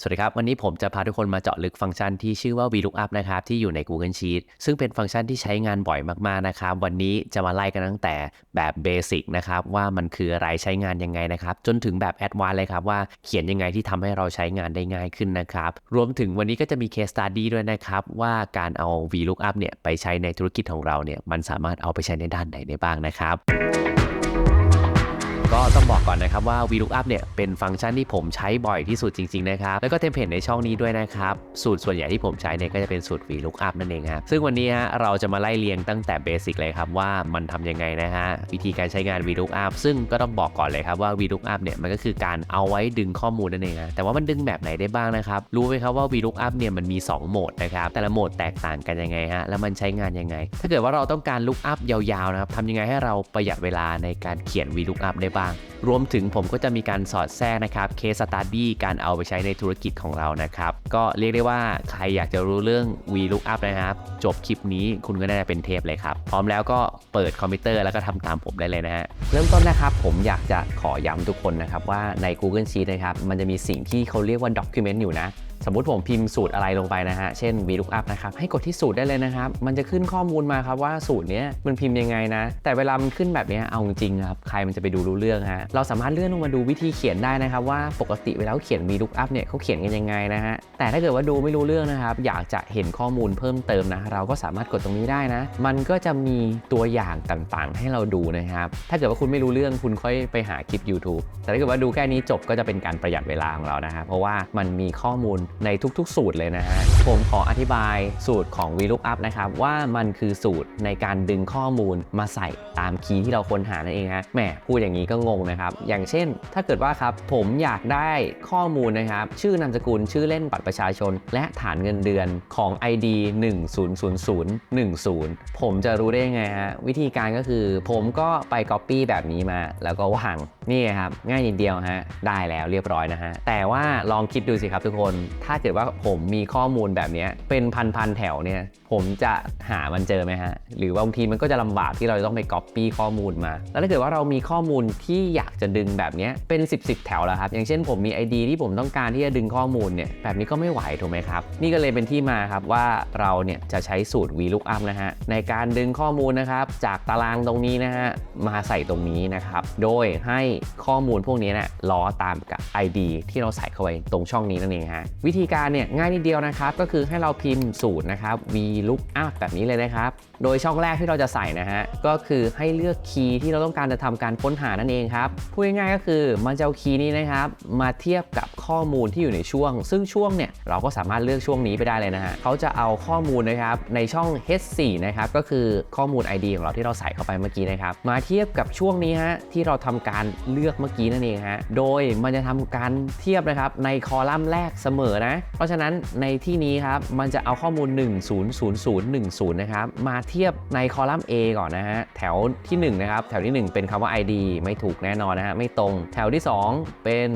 สวัสดีครับ วันนี้ผมจะพาทุกคนมาเจาะลึกฟังก์ชันที่ชื่อว่า VLOOKUP นะครับที่อยู่ใน Google Sheet ซึ่งเป็นฟังก์ชันที่ใช้งานบ่อยมากๆนะครับวันนี้จะมาไล่กันตั้งแต่แบบเบสิกนะครับว่ามันคืออะไรใช้งานยังไงนะครับจนถึงแบบแอดวานเลยครับว่าเขียนยังไงที่ทำให้เราใช้งานได้ง่ายขึ้นนะครับรวมถึงวันนี้ก็จะมี case study ด้วยนะครับว่าการเอา VLOOKUP เนี่ยไปใช้ในธุรกิจของเราเนี่ยมันสามารถเอาไปใช้ในด้านไหนได้บ้างนะครับ ก็ต้องบอกก่อนนะครับว่า VLOOKUP เนี่ยเป็นฟังก์ชันที่ผมใช้บ่อยที่สุดจริงๆนะครับแล้วก็เทมเพลตในช่องนี้ด้วยนะครับสูตรส่วนใหญ่ที่ผมใช้เนี่ยก็จะเป็นสูตร VLOOKUP นั่นเองครับซึ่งวันนี้ฮะเราจะมาไล่เรียงตั้งแต่เบสิกเลยครับว่ามันทำยังไงนะฮะวิธีการใช้งาน VLOOKUP ซึ่งก็ต้องบอกก่อนเลยครับว่า VLOOKUP เนี่ยมันก็คือการเอาไว้ดึงข้อมูลนั่นเองนะแต่ว่ามันดึงแบบไหนได้บ้างนะครับรู้ไหมครับว่า VLOOKUP เนี่ยมันมี 2 โหมดนะครับแต่ละโหมดแตกต่างกันยังไงฮะแล้วมันใช้งานยังไง ถ้าเกิดว่าเราต้องการ lookup ยาวๆนะครับทำยังไงให้เราประหยัดเวลาในการเขียน VLOOKUP ได้บ้าง รวมถึงผมก็จะมีการสอดแทรกนะครับ case study การเอาไปใช้ในธุรกิจของเรานะครับ ก็เรียกได้ว่าใครอยากจะรู้เรื่อง VLOOKUP นะครับ จบคลิปนี้คุณก็น่าจะเป็นเทพเลยครับ พร้อมแล้วก็เปิดคอมพิวเตอร์แล้วก็ทำตามผมได้เลยนะฮะเริ่มต้นนะครับผมอยากจะขอย้ำทุกคนนะครับว่าใน Google Sheet นะครับมันจะมีสิ่งที่เขาเรียกว่า document อยู่นะ สมมุติผมพิมพ์สูตรอะไรลงไปนะฮะ เช่น VLOOKUP นะครับ ให้กดที่สูตรได้เลยนะครับ มันจะขึ้นข้อมูลมาครับว่าสูตรเนี้ยมันพิมพ์ยังไงนะ แต่เวลามันขึ้นแบบนี้เอาจริงๆครับ ใครมันจะไปดูรู้เรื่องฮะ เราสามารถเลื่อนลงมาดูวิธีเขียนได้นะครับว่าปกติเวลาเขาเขียน VLOOKUP เนี่ยเขาเขียนกันยังไงนะฮะ แต่ถ้าเกิดว่าดูไม่รู้เรื่องนะครับ อยากจะเห็นข้อมูลเพิ่มเติมนะ เราก็สามารถกดตรงนี้ได้นะ มันก็จะมีตัวอย่างต่างๆ ให้เราดูนะครับ ถ้าเกิดว่าคุณไม่รู้เรื่องคุณค่อยไปหาคลิป YouTube แต่ถ้าเกิดว่าดูแค่นี้จบก็จะเป็นการประหยัดเวลาของเรานะครับเพราะว่ามันมีข้อมูลในทุกๆ สูตรเลยนะฮะ ผมขออธิบายสูตรของ VLOOKUP นะครับ ว่ามันคือสูตรในการดึงข้อมูลมาใส่ตามคีย์ที่เราค้นหานั่นเองฮะแหมพูดอย่างนี้ก็งงนะครับ อย่างเช่น ถ้าเกิดว่าครับผมอยากได้ข้อมูลนะครับ ชื่อนามสกุลชื่อเล่นบัตรประชาชน และฐานเงินเดือนของ ID 100010 ผมจะรู้ได้ยังไงฮะวิธีการก็คือ ผมก็ไป Copy แบบนี้มา แล้วก็วางนี่ครับง่ายนิดเดียวฮะได้แล้วเรียบร้อยนะฮะแต่ว่าลองคิดดูสิครับทุกคนถ้าเกิดว่าผมมีข้อมูลแบบนี้เป็นพันๆแถวเนี่ย ผมจะหามันเจอไหมฮะ หรือว่าบางทีมันก็จะลำบากที่เราจะต้องไป Copy ข้อมูลมา แล้วถ้าเกิดว่าเรามีข้อมูลที่อยากจะดึงแบบนี้เป็น 10บสแถวแล้วครับ อย่างเช่นผมมี ID ที่ผมต้องการที่จะดึงข้อมูลเนี่ยแบบนี้ก็ไม่ไหวถูกไหมครับ นี่ก็เลยเป็นที่มาครับว่าเราเนี่ยจะใช้สูตร VLOOKUP นะฮะในการดึงข้อมูลนะครับจากตารางตรงนี้นะฮะมาใส่ตรงนี้นะครับ โดยให้ข้อมูลพวกนี้นะล้อตามกับ ID ที่เราใส่เข้าไปตรงช่องนี้นั่นเองฮะวิธีการเนี่ยง่ายนิดเดียวนะครับ ก็คือให้เราพิมพ์สูตรนะครับ VLOOKUP แบบนี้เลยนะครับ โดยช่องแรกที่เราจะใส่นะฮะ ก็คือให้เลือกคีย์ที่เราต้องการจะทำการค้นหานั่นเองครับ พูดง่ายๆก็คือมันจะเอาคีย์นี้นะครับ มาเทียบกับข้อมูลที่อยู่ในช่วง ซึ่งช่วงเนี่ยเราก็สามารถเลือกช่วงนี้ไปได้เลยนะฮะเขาจะเอาข้อมูลนะครับในช่อง H4 นะครับก็คือข้อมูล ID ของเราที่เราใส่เข้าไปเมื่อกี้นะครับมาเทียบกับช่วงนี้ฮะที่เราทำการเลือกเมื่อกี้นั่นเองฮะโดยมันจะทำการเทียบนะครับในคอลัมน์แรกเสมอนะเพราะฉะนั้นในที่นี้ครับ มันจะเอาข้อมูล 100010 นะครับ มาเทียบในคอลัมน์ A ก่อนนะฮะ แถวที่ 1 นะครับ แถวที่ 1 เป็นคำว่า ID ไม่ถูกแน่นอนนะฮะ ไม่ตรง แถวที่ 2 เป็น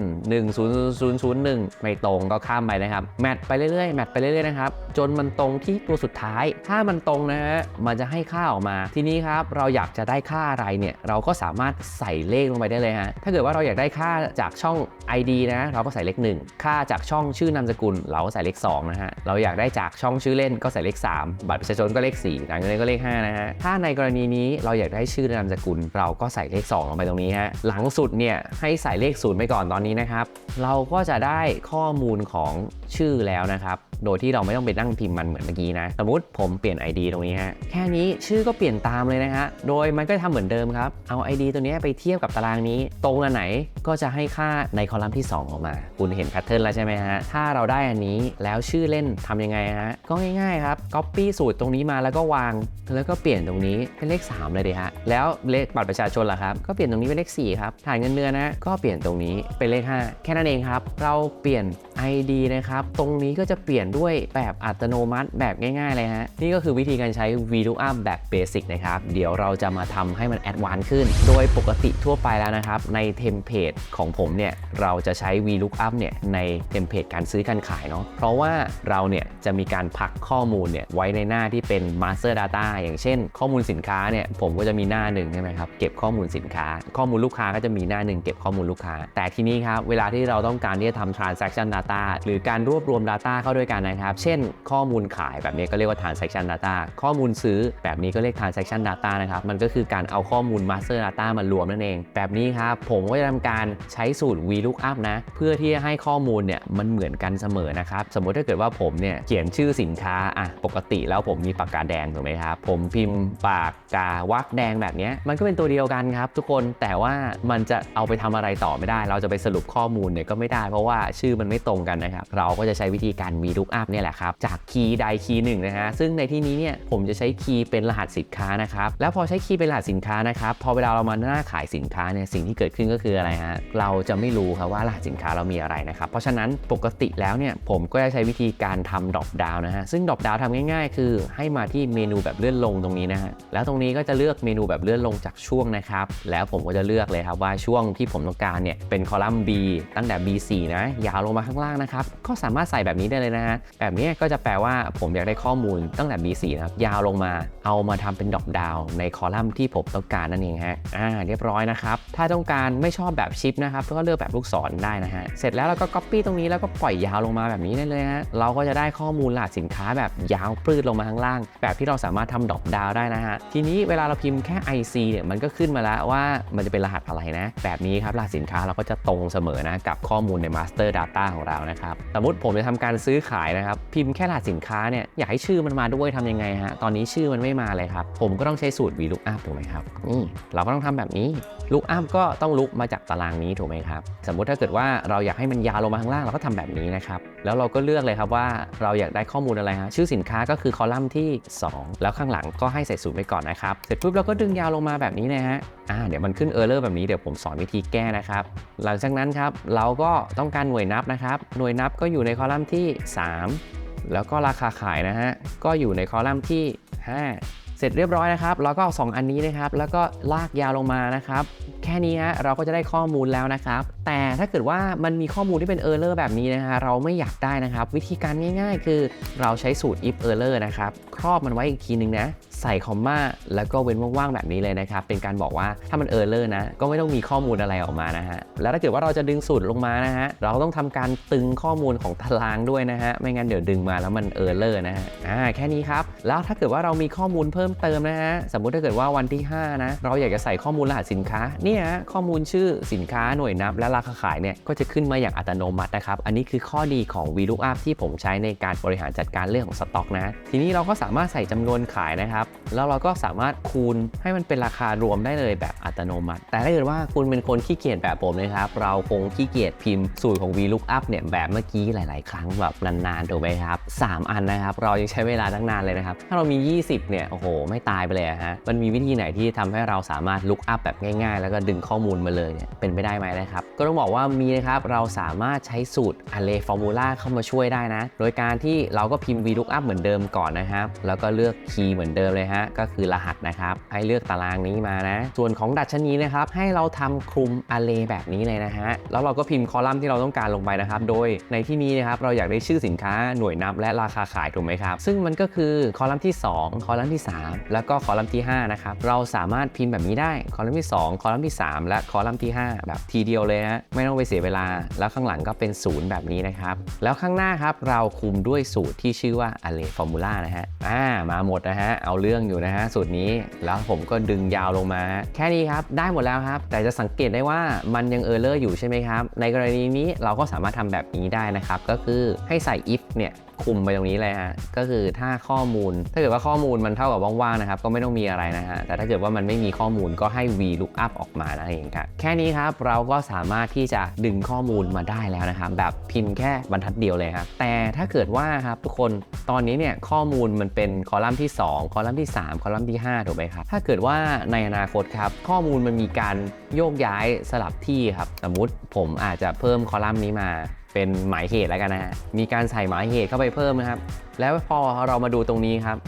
10001 ไม่ตรงก็ข้ามไปนะครับ แมทไปเรื่อยๆ แมทไปเรื่อยๆ นะครับ จนมันตรงที่ตัวสุดท้าย ถ้ามันตรงนะฮะ มันจะให้ค่าออกมา ทีนี้ครับ เราอยากจะได้ค่าอะไรเนี่ย เราก็สามารถใส่เลขลงไปได้เลยฮะ ถ้าเกิดว่าเราอยากได้ค่าจากช่อง ID นะ เราก็ใส่เลข1ค่าจากช่องชื่อนามสกุลเราใส่เลข2นะฮะเราอยากได้จากช่องชื่อเล่นก็ใส่เลข 3 บัตรประชาชนก็เลข4หลังจากนั้นก็เลข5นะฮะถ้าในกรณีนี้เราอยากได้ชื่อนามสกุล เราก็ใส่เลข2ลงไปตรงนี้ฮะหลังสุดเนี่ยให้ใส่เลข0ไปก่อนตอนนี้นะครับเราก็จะได้ข้อมูลของชื่อแล้วนะครับโดยที่เราไม่ต้องไปนั่งพิมพ์มันเหมือนเมื่อกี้นะ สมมติผมเปลี่ยน ID ตรงนี้ฮะ แค่นี้ชื่อก็เปลี่ยนตามเลยนะฮะ โดยมันก็ทำเหมือนเดิมครับ เอา ID ตัวนี้ไปเทียบกับตารางนี้ ตรงอันไหนก็จะให้ค่าในคอลัมน์ที่ 2 ออกมา คุณเห็นแพทเทิร์นแล้วใช่ไหมฮะ ถ้าเราได้อันนี้ แล้วชื่อเล่นทำยังไงฮะ ก็ง่ายๆครับ Copy สูตรตรงนี้มาแล้วก็วาง แล้วก็เปลี่ยนตรงนี้เป็นเลข 3 เลยดีฮะ แล้วเลขบัตรประชาชนล่ะครับ ก็เปลี่ยนตรงนี้เป็นเลข4ครับ ฐานเงินเดือนนะก็เปลี่ยนตรงนี้เป็นเลข 5 แค่นั้นเองครับ เราเปลี่ยน ID นะครับ ตรงนี้ก็จะเปลี่ยนด้วยแบบอัตโนมัติแบบง่ายๆเลยฮะ นี่ก็คือวิธีการใช้ VLOOKUP แบบเบสิกนะครับ เดี๋ยวเราจะมาทำให้มันแอดวานซ์ขึ้น โดยปกติทั่วไปแล้วนะครับ ในเทมเพลตของผมเนี่ย เราจะใช้ VLOOKUP เนี่ยในเทมเพลตการซื้อการขายเนาะเพราะว่าเราเนี่ยจะมีการพักข้อมูลเนี่ยไว้ในหน้าที่เป็น Master Data อย่างเช่น ข้อมูลสินค้าเนี่ยผมก็จะมีหน้าหนึ่งใช่ไหมครับเก็บข้อมูลสินค้า ข้อมูลลูกค้าก็จะมีหน้าหนึ่งเก็บข้อมูลลูกค้า แต่ทีนี้ครับเวลาที่เราต้องการที่จะทำ transaction data หรือการรวบรวม data เข้าด้วยกันนะครับ เช่น ข้อมูลขายแบบนี้ก็เรียกว่า transaction data ข้อมูลซื้อแบบนี้ก็เรียก transaction data นะครับมันก็คือการเอาข้อมูล master data มารวมนั่นเอง แบบนี้ครับผมก็จะทำการใช้สูตร VLOOKUP นะเพื่อที่จะให้ข้อมูลเนี่ยมันเหมือนกันเสมอนะครับ สมมติถ้าเกิดว่าผมเนี่ยเขียนชื่อสินค้าอะปกติแล้วผมมีปากกาแดงถูกไหมครับ ผมพิมพ์ปากกาวักแดงแบบนี้มันก็เป็นตัวเดียวกันครับ ทุกคนแต่ว่ามันจะเอาไปทำอะไรต่อไม่ได้ เราจะไปสรุปข้อมูลเนี่ยก็ไม่ได้เพราะว่าชื่อมันไม่ตรงกันนะครับ เราก็จะใช้วิธีการ VLOOKUP เนี่ยแหละครับ จากคีย์ใดคีย์หนึ่งนะฮะซึ่งในที่นี้เนี่ยผมจะใช้คีย์เป็นรหัสสินค้านะครับแล้วพอใช้คีย์เป็นรหัสสินค้านะครับพอเวลาเรามาหน้าขายสินค้าเนี่ยสิ่งที่เกิดขึ้นก็คืออะไรฮะเราจะไม่รู้ครับว่ารหัสสินค้าเรามีอะไรนะครับเพราะฉะนั้นปกติแล้วแล้วเนี่ยผมก็จะใช้วิธีการทำดรอปดาวนะฮะซึ่งดรอปดาวทำง่ายๆ คือให้มาที่เมนูแบบเลื่อนลงตรงนี้นะฮะแล้วตรงนี้ก็จะเลือกเมนูแบบเลื่อนลงจากช่วงนะครับแล้วผมก็จะเลือกเลยครับว่าช่วงที่ผมต้องการเนี่ยเป็นคอลัมน์ B ตั้งแต่ B4 นะยาวลงมาข้างล่างนะครับก็สามารถใส่แบบนี้ได้เลยนะฮะแบบนี้ก็จะแปลว่าผมอยากได้ข้อมูลตั้งแต่ B4 นะครับยาวลงมาเอามาทำเป็นดรอปดาวในคอลัมน์ที่ผมต้องการนั่นเองฮะอ่าเรียบร้อยนะครับถ้าต้องการไม่ชอบแบบชิปนะครับก็เลือกแบบลูกศรได้นะฮะเสร็จแล้วเราก็ Copy ตรงนี้แล้วก็ปล่อยยาวลงมาแบบนี้ได้เลยฮะเราก็จะได้ข้อมูลรหัสสินค้าแบบยาวปลืดลงมาข้างล่าง แบบที่เราสามารถทำดอปดาวได้นะฮะทีนี้เวลาเราพิมพ์แค่ IC เนี่ยมันก็ขึ้นมาแล้วว่ามันจะเป็นรหัสอะไรนะ แบบนี้ครับรหัสสินค้าเราก็จะตรงเสมอนะกับข้อมูลใน Master Data ของเรานะครับสมมติผมจะทำการซื้อขายนะครับพิมพ์แค่รหัสสินค้าเนี่ยอยากให้ชื่อมันมาด้วยทำยังไงฮะตอนนี้ชื่อมันไม่มาเลยครับผมก็ต้องใช้สูตร VLOOKUP ถูกไหมครับนี่เราก็ต้องทำแบบนี้ลุกอัพก็ต้องลุกมาจากตารางนี้ถูกไหมครับสมมุติถ้าเกิดว่าเราอยากให้มันยาวลงมาข้างล่างเราก็ทำแบบนี้นะครับแล้วเราก็เลือกเลยครับว่าเราอยากได้ข้อมูลอะไรฮะชื่อสินค้าก็คือคอลัมน์ที่ 2 แล้วข้างหลังก็ให้ใส่สูตรไปก่อนนะครับ เสร็จปุ๊บเราก็ดึงยาวลงมาแบบนี้นะฮะอ่าเดี๋ยวมันขึ้นเออร์เลอร์แบบนี้เดี๋ยวผมสอนวิธีแก้นะครับ หลังจากนั้นครับเราก็ต้องการหน่วยนับนะครับ หน่วยนับก็อยู่ในคอลัมน์ที่ 3 แล้วก็ราคาขายนะฮะก็อยู่ในคอลัมน์ที่ 5เสร็จเรียบร้อยนะครับแล้วก็เอาสองอันนี้นะครับ แล้วก็ลากยาวลงมานะครับ แค่นี้ฮะเราก็จะได้ข้อมูลแล้วนะครับ แต่ถ้าเกิดว่ามันมีข้อมูลที่เป็นเออร์เลอร์แบบนี้นะฮะเราไม่อยากได้นะครับ วิธีการง่าย ๆ คือเราใช้สูตร if error นะครับ ครอบมันไว้อีกทีนึงนะ ใส่คอมมาแล้วก็เว้นว่างๆแบบนี้เลยนะครับ เป็นการบอกว่าถ้ามันเออร์เลอร์นะ ก็ไม่ต้องมีข้อมูลอะไรออกมานะฮะ แล้วถ้าเกิดว่าเราจะดึงสูตรลงมานะฮะ เราต้องทำการตึงข้อมูลของตารางด้วยนะฮะ ไม่งั้นเดี๋ยวดึงมาแล้วมันเออร์เลอร์นะฮะ อ่า แค่นี้ครับ แล้วถ้าเกิดว่าเรามีข้อมูลเพิ่มเติมนะฮะ สมมุติถ้าเกิดว่าวันที่ 5 นะ เราอยากจะใส่ข้อมูลรหัสสินค้า เนี่ยฮะข้อมูลชื่อสินค้าหน่วยนับ และราคาขายเนี่ย ก็จะขึ้นมาอย่างอัตโนมัตินะครับ อันนี้คือข้อดีของ VLOOKUP ที่ผมใช้ในการบริหารจัดการเรื่องของสต็อกนะ ทีนี้เราก็สามารถใส่จำนวนขายนะครับแล้วเราก็สามารถคูณให้มันเป็นราคารวมได้เลยแบบอัตโนมัติ แต่ถ้าเกิดว่าคุณเป็นคนขี้เกียจแบบผมนะครับ เราคงขี้เกียจพิมพ์สูตรของ VLOOKUP เนี่ยแบบเมื่อกี้หลาย ๆ ครั้งแบบนานๆถูกไหมครับ 3 อันนะครับ เรายังใช้เวลาตั้งนานเลยนะครับ ถ้าเรามี 20 เนี่ย โอ้โห ไม่ตายไปเลยฮะ มันมีวิธีไหนที่ทำให้เราสามารถ look up แบบง่าย ๆ แล้วก็ดึงข้อมูลมาเลยเนี่ย เป็นไปได้ไหมนะครับ ก็ต้องบอกว่ามีนะครับ เราสามารถใช้สูตร array formula เข้ามาช่วยได้นะ โดยการที่เราก็พิมพ์ VLOOKUP เหมือนเดิมก่อนนะครับ แล้วก็เลือกคีย์เหมือนเดิมเลยฮะก็คือรหัสนะครับ ให้เลือกตารางนี้มานะ ส่วนของดัชนีนะครับ ให้เราทำคลุม array แบบนี้เลยนะฮะแล้วเราก็พิมพ์คอลัมน์ที่เราต้องการลงไปนะครับ โดยในที่นี้นะครับเราอยากได้ชื่อสินค้าหน่วยนับและราคาขายถูกไหมครับ ซึ่งมันก็คือคอลัมน์ที่ 2 คอลัมน์ที่ 3 แล้วก็คอลัมน์ที่5นะครับเราสามารถพิมพ์แบบนี้ได้คอลัมน์ที่ 2 คอลัมน์ที่ 3 และคอลัมน์ที่ 5 แบบทีเดียวเลยฮะไม่ต้องไปเสียเวลา แล้วข้างหลังก็เป็นศูนย์แบบนี้นะครับแล้วข้างหน้าครับเราคุมด้วยสูตรที่ชื่อว่า array formula นะฮะอ่ามาหมดนะฮะเอาเรืองอยู่นะฮะสูตรนี้แล้วผมก็ดึงยาวลงมา แค่นี้ครับได้หมดแล้วครับ แต่จะสังเกตได้ว่ามันยังเออร์เลอร์อยู่ใช่ไหมครับในกรณีนี้เราก็สามารถทำแบบนี้ได้นะครับ ก็คือให้ใส่ if เนี่ย คุมไปตรงนี้เลยฮะก็คือถ้าข้อมูล ถ้าเกิดว่าข้อมูลมันเท่ากับว่างๆนะครับก็ไม่ต้องมีอะไรนะฮะแต่ถ้าเกิดว่ามันไม่มีข้อมูลก็ให้ v lookup ออกมานั่นเองครับแค่นี้ครับเราก็สามารถที่จะดึงข้อมูลมาได้แล้วนะครับแบบพิมพ์แค่บรรทัดเดียวเลยครับแต่ถ้าเกิดว่าครับทุกคนตอนนี้เนี่ยข้อมูลมันเป็นคอลัมน์ที่ 2 คอลัมน์ที่ 3 คอลัมน์ที่ 5ถูกไหมครับถ้าเกิดว่าในอนาคตครับข้อมูลมันมีการโยกย้ายสลับที่ครับสมมุติผมอาจจะเพิ่มคอลัมน์นี้มา เป็นหมายเหตุแล้วกันนะฮะมีการใส่หมายเหตุเข้าไปเพิ่มนะครับแล้วพอเรามาดูตรงนี้ครับ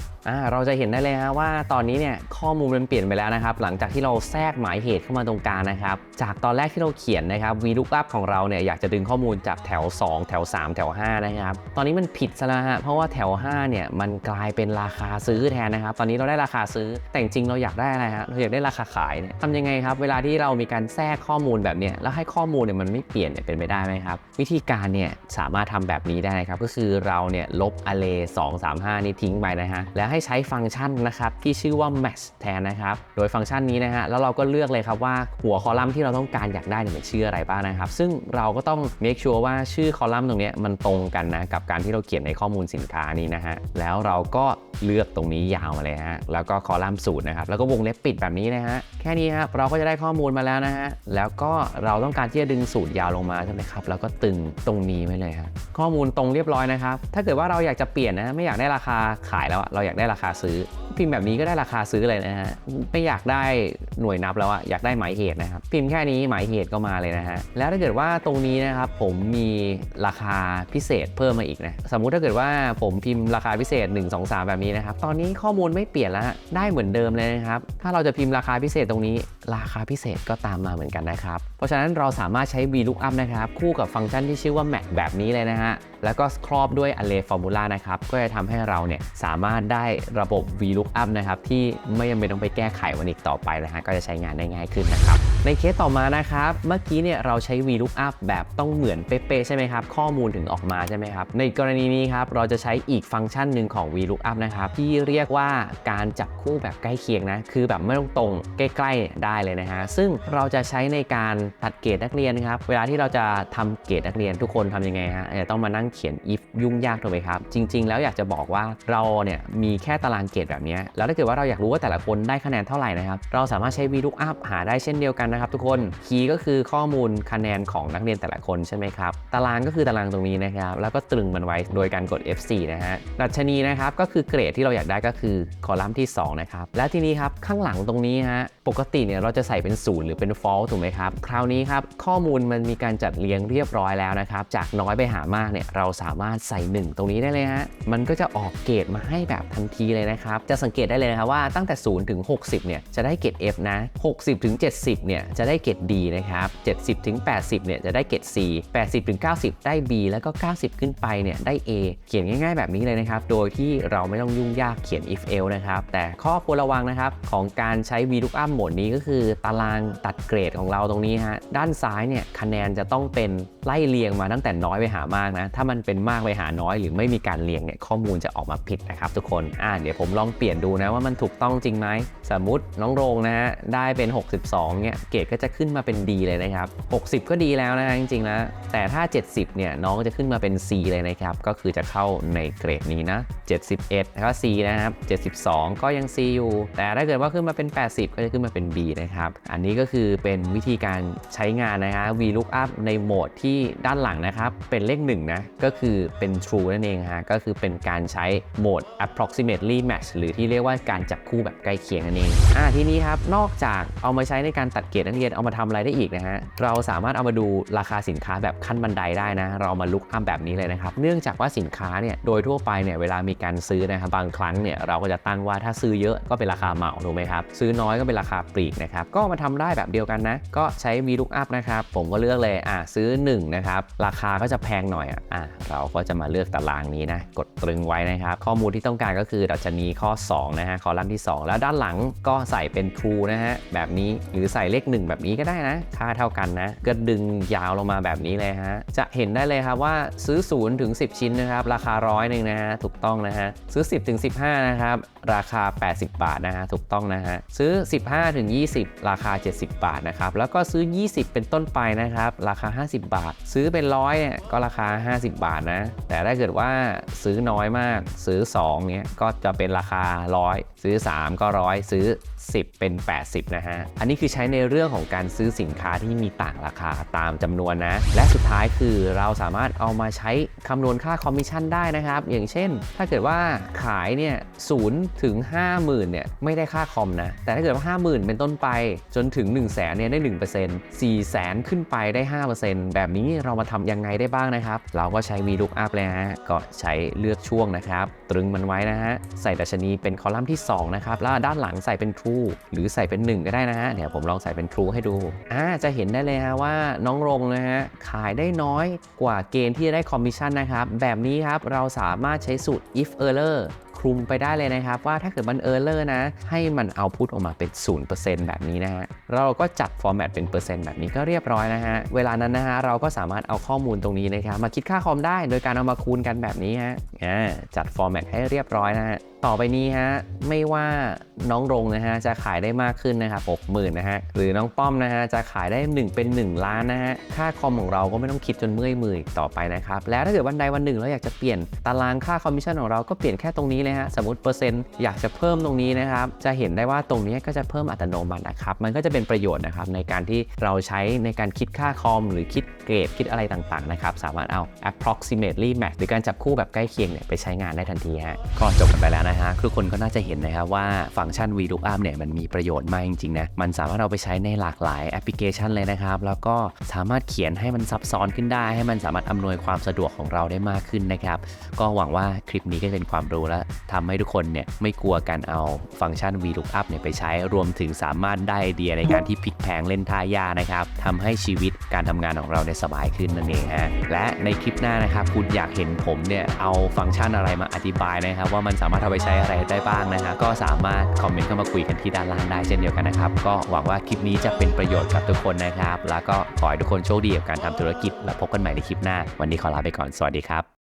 เราจะเห็นได้เลยฮะว่าตอนนี้เนี่ยข้อมูลมันเปลี่ยนไปแล้วนะครับ หลังจากที่เราแทรกหมายเหตุเข้ามาตรงกลางนะครับ จากตอนแรกที่เราเขียนนะครับ VLOOKUP ของเราเนี่ยอยากจะดึงข้อมูลจากแถว 2 แถว 3 แถว 5 นะครับ ตอนนี้มันผิดซะแล้วฮะเพราะว่าแถว 5 เนี่ยมันกลายเป็นราคาซื้อแทนนะครับ ตอนนี้เราได้ราคาซื้อแต่จริงเราอยากได้อะไรฮะเราอยากได้ราคาขายเนี่ยทำยังไงครับ เวลาที่เรามีการแทรกข้อมูลแบบเนี้ยแล้วให้ข้อมูลเนี่ยมันไม่เปลี่ยนเนี่ยเป็นไปได้ไหมครับ วิธีการเนี่ยสามารถทำแบบนี้ได้นะครับก็คือเราเนี่ยลบ array 2 3 5 นี้ทิ้งไปนะฮะ แล้วให้ใช้ฟังก์ชันนะครับ ที่ชื่อว่า match แทนนะครับ โดยฟังก์ชันนี้นะฮะ แล้วเราก็เลือกเลยครับว่าหัวคอลัมน์ที่เราต้องการอยากได้เนี่ยมันชื่ออะไรบ้างนะครับ ซึ่งเราก็ต้อง make sure ว่าชื่อคอลัมน์ตรงนี้มันตรงกันนะกับการที่เราเขียนในข้อมูลสินค้านี้นะฮะ แล้วเราก็เลือกตรงนี้ยาวมาเลยฮะ แล้วก็คอลัมน์สูตรนะครับ แล้วก็วงเล็บปิดแบบนี้นะฮะ แค่นี้ครับเราก็จะได้ข้อมูลมาแล้วนะฮะ แล้วก็เราต้องการที่จะดึงสูตรยาวลงมาใช่ไหมครับ แล้วก็ตึงตรงนี้ไว้เลยครับข้อมูลตรงเรียบร้อยนะครับ ถ้าเกิดว่าเราอยากจะเปลี่ยนนะไม่อยากได้ราคาขายแล้วอะเราอยากได้ราคาซื้อ พิมพ์แบบนี้ก็ได้ราคาซื้อเลยนะฮะไม่อยากได้หน่วยนับแล้วอะอยากได้หมายเหตุนะครับพิมพ์แค่นี้หมายเหตุก็มาเลยนะฮะแล้วถ้าเกิดว่าตรงนี้นะครับผมมีราคาพิเศษเพิ่มมาอีกนะสมมุติถ้าเกิดว่าผมพิมพ์ราคาพิเศษ 1 2 3 แบบนี้นะครับตอนนี้ข้อมูลไม่เปลี่ยนแล้วได้เหมือนเดิมเลยนะครับถ้าเราจะพิมพ์ราคาพิเศษตรงนี้ราคาพิเศษก็ตามมาเหมือนกันนะครับ เพราะฉะนั้นเราสามารถใช้ VLOOKUP นะครับ คู่กับฟังก์ชันที่ชื่อว่า Mac แบบนี้เลยนะฮะ แล้วก็ครอบด้วย array formula นะครับ ก็จะทำให้เราเนี่ยสามารถได้ระบบ VLOOKUP นะครับ ที่ไม่จำเป็นต้องไปแก้ไขวันอีกต่อไปนะฮะ ก็จะใช้งานได้ง่ายขึ้นนะครับ ในเคสต่อมานะครับ เมื่อกี้เนี่ยเราใช้ VLOOKUP แบบต้องเหมือนเป๊ะๆใช่ไหมครับ ข้อมูลถึงออกมาใช่ไหมครับ ในกรณีนี้ครับเราจะใช้อีกฟังก์ชันหนึ่งของ VLOOKUP นะครับที่เรียกว่าการจับคู่แบบใกล้เคียงนะ คือแบบไม่ต้องตรงใกล้ๆได้เลยนะฮะซึ่งเราจะใช้ในการตัดเกรดนักเรียนครับเวลาที่เราจะทำเกรดนักเรียนทุกคนทำยังไงฮะจะต้องมานั่งเขียน if ยุ่งยากถูกไหมครับ จริง ๆ แล้วอยากจะบอกว่าเราเนี่ยมีแค่ตารางเกรดแบบนี้แล้วถ้าเกิดว่าเราอยากรู้ว่าแต่ละคนได้คะแนนเท่าไหร่นะครับเราสามารถใช้ VLOOKUP หาได้เช่นเดียวกันนะครับทุกคนคีย์ก็คือข้อมูลคะแนนของนักเรียนแต่ละคนใช่ไหมครับตารางก็คือตารางตรงนี้นะครับแล้วก็ตรึงมันไว้โดยการกด F4 นะฮะดัชนีนะครับก็คือเกรดที่เราอยากได้ก็คือคอลัมน์ที่2นะครับและทีนี้ครับข้างหลังตรงนี้ฮะปกติเนี่ยเราจะใส่เป็นศูนย์หรือเป็น false ถูกไหมครับ คราวนี้ครับ ข้อมูลมันมีการจัดเรียงเรียบร้อยแล้วนะครับ จากน้อยไปหามากเนี่ยเราสามารถใส่ 1 ตรงนี้ได้เลยฮะมันก็จะออกเกรดมาให้แบบทันทีเลยนะครับ จะสังเกตได้เลยนะครับว่าตั้งแต่0ถึง60เนี่ยจะได้เกรด F นะ 60ถึง70เนี่ยจะได้เกรด D นะครับ70ถึง80เนี่ยจะได้เกรด C 80ถึง90 ได้ B แล้วก็ 90 ขึ้นไปเนี่ยได้ A เขียนง่าย ๆ แบบนี้เลยนะครับ โดยที่เราไม่ต้องยุ่งยากเขียน if else นะครับ แต่ข้อควรระวังนะครับของการใช้ VLOOKUP โหมดนี้ก็คือือตารางตัดเกรดของเราตรงนี้ฮะด้านซ้ายเนี่ยคะแนนจะต้องเป็นไล่เรียงมาตั้งแต่น้อยไปหามากนะถ้ามันเป็นมากไปหาน้อย หรือไม่มีการเรียงเนี่ยข้อมูลจะออกมาผิดนะครับทุกคนอ่าเดี๋ยวผมลองเปลี่ยนดูนะว่ามันถูกต้องจริงไหมสมมุติน้องโรงนะฮะได้เป็น 62เนี่ยเกรดก็จะขึ้นมาเป็น D เลยนะครับ 60 ก็ดีแล้วนะจริงๆแล้วแต่ถ้า 70เนี่ยน้องก็จะขึ้นมาเป็น C เลยนะครับก็คือจะเข้าในเกรดนี้นะ 71แล้วก็ C นะครับ 72 ก็ยัง C อยู่ แต่ถ้าเกิดว่าขึ้นมาเป็น 80 ก็จะขึ้นมาเป็น B นะครับ อันนี้ก็คือเป็นวิธีการใช้งานนะฮะ VLOOKUP ในโหมดที่ด้านหลังนะครับ เป็นเลข1นะ ก็คือเป็น true นั่นเองฮะ ก็คือเป็นการใช้โหมด approximately match หรือที่เรียกว่าการจับคู่แบบใกล้เคียงนั่นเอง อ่าทีนี้ครับ นอกจากเอามาใช้ในการตัดเกรดนักเรียนเอามาทำอะไรได้อีกนะฮะ เราสามารถเอามาดูราคาสินค้าแบบขั้นบันไดได้นะ เราเอามาลุกอัพแบบนี้เลยนะครับ เนื่องจากว่าสินค้าเนี่ยโดยทั่วไปเนี่ยเวลามีการซื้อนะครับบางครั้งเนี่ยเราก็จะตั้งว่าถ้าซื้อเยอะก็เป็นราคาเหมาถูกไหมครับซื้อน้อยก็เป็นราคาปลีกนะครับก็มาทำได้แบบเดียวกันนะ ก็ใช้ VLOOKUP นะครับผมก็เลือกเลยอะซื้อ1นะครับราคาก็จะแพงหน่อยอะอะเราก็จะมาเลือกตารางนี้นะกดตรึงไว้นะครับข้อมูลที่ต้องการก็คือดัชนีข้อ2นะฮะคอลัมน์ที่ 2 แล้วด้านหลังก็ใส่เป็น true นะฮะแบบนี้หรือใส่เลข 1 แบบนี้ก็ได้นะ ค่าเท่ากันนะก็ดึงยาวลงมาแบบนี้เลยฮะจะเห็นได้เลยครับว่าซื้อ0ถึง10 ชิ้นนะครับราคาร้อยหนึ่งนะฮะถูกต้องนะฮะซื้อ 10ถึง15นะครับราคา 80 บาทนะฮะถูกต้องนะฮะซื้อ 15ถึง20ราคา 70 บาทนะครับ แล้วก็ซื้อ 20 เป็นต้นไปนะครับ ราคา 50 บาท ซื้อเป็นร้อยเนี่ยก็ราคา 50 บาทนะ แต่ถ้าเกิดว่าซื้อน้อยมาก ซื้อ 2 เนี้ยก็จะเป็นราคาร้อยซื้อ 3 ก็ร้อยซื้อ10 เป็น 80 นะฮะ อันนี้คือใช้ในเรื่องของการซื้อสินค้าที่มีต่างราคาตามจำนวนนะ และสุดท้ายคือเราสามารถเอามาใช้คำนวณค่าคอมมิชชั่นได้นะครับ อย่างเช่น ถ้าเกิดว่าขายเนี่ยศูนย์ถึง 50,000เนี่ยไม่ได้ค่าคอมนะ แต่ถ้าเกิดว่า 50,000 เป็นต้นไปจนถึง 1 0 0 0 0แสนเนี่ยได้ 1% 4 0 0 0 0ขึ้นไปได้ 5%แบบนี้เรามาทำยังไงได้บ้างนะครับ เราก็ใช้ VLOOKUP เลยฮะก็ใช้เลือกช่วงนะครับ ตรึงมันไว้นะฮะใส่ดัชนีเป็นคอลัมน์ที่ 2 นะครับ แล้วด้านหลังใส่เป็น True หรือใส่เป็น 1 ก็ได้นะฮะเดี๋ยวผมลองใส่เป็น True ให้ดูอ่าจะเห็นได้เลยฮะว่าน้องรงนะฮะขายได้น้อยกว่าเกณฑ์ที่จะได้คอมมิชชั่นนะครับแบบนี้ครับเราสามารถใช้สูตร if error คลุมไปได้เลยนะครับ ว่าถ้าเกิดมันเออร์เลอร์นะ ให้มันเอาพุทออกมาเป็น 0%แบบนี้นะฮะเราก็จัดฟอร์แมตเป็นเปอร์เซ็นต์แบบนี้ก็เรียบร้อยนะฮะเวลานั้นนะฮะเราก็สามารถเอาข้อมูลตรงนี้นะครับมาคิดค่าคอมได้โดยการเอามาคูณกันแบบนี้ฮะจัดฟอร์แมตให้เรียบร้อยนะฮะต่อไปนี้ฮะไม่ว่าน้องรงนะฮะจะขายได้มากขึ้นนะครับ60,000นะฮะหรือน้องป้อมนะฮะจะขายได้ 1 เป็น 1 ล้านนะฮะค่าคอมของเราก็ไม่ต้องคิดจนเมื่อยมือต่อไปนะครับแล้วถ้าเกิดวันใดวันหนึ่งเราอยากจะเปลี่ยนตารางค่าคอมมิชชั่นของเราก็เปลี่ยนแค่ตรงนี้เลยฮะสมมติเปอร์เซ็นต์อยากจะเพิ่มตรงนี้นะครับจะเห็นได้ว่าตรงนี้ก็จะเพิ่มอัตโนมัตินะครับมันก็จะเป็นประโยชน์นะครับในการที่เราใช้ในการคิดค่าคอม หรือคิดเกรดคิดอะไรต่างๆนะครับสามารถเอา approximately match หรือการจับคู่แบบใกล้เคียงเนี่ยไปใช้งานได้ทันทีฮะก็จบกันไปแล้วนะฮะทุกคนก็น่าจะเห็นนะครับว่าฟังก์ชัน VLOOKUP เนี่ยมันมีประโยชน์มากจริงๆนะมันสามารถเอาไปใช้ในหลากหลายแอปพลิเคชันเลยนะครับแล้วก็สามารถเขียนให้มันซับซ้อนขึ้นได้ ให้มันสามารถอำนวยความสะดวกของเราได้มากขึ้นนะครับก็หวังว่าคลิปนี้ก็จะเป็นความรู้และทำให้ทุกคนเนี่ยไม่กลัวการเอาฟังก์ชัน VLOOKUP เนี่ยไปใช้รวมถึงสามารถได้ไอเดียในการที่พลิกแพลงเล่นท่ายากนะครับทำให้ชีวิตการทำงานของเราเนี่ยสบายขึ้นนั่นเองฮะและในคลิปหน้านะครับคุณอยากเห็นผมเนี่ยเอาฟังก์ชันอะไรมาอธิบายนะครับ ว่ามันสามารถเอาไปใช้อะไรได้บ้างนะฮะก็สามารถคอมเมนต์เข้ามาคุยกันที่ด้านล่างได้เช่นเดียวกันนะครับก็หวังว่าคลิปนี้จะเป็นประโยชน์กับทุกคนนะครับ แล้วก็ขอให้ทุกคนโชคดีกับการทำธุรกิจ แล้วพบกันใหม่ในคลิปหน้า วันนี้ขอลาไปก่อนสวัสดีครับ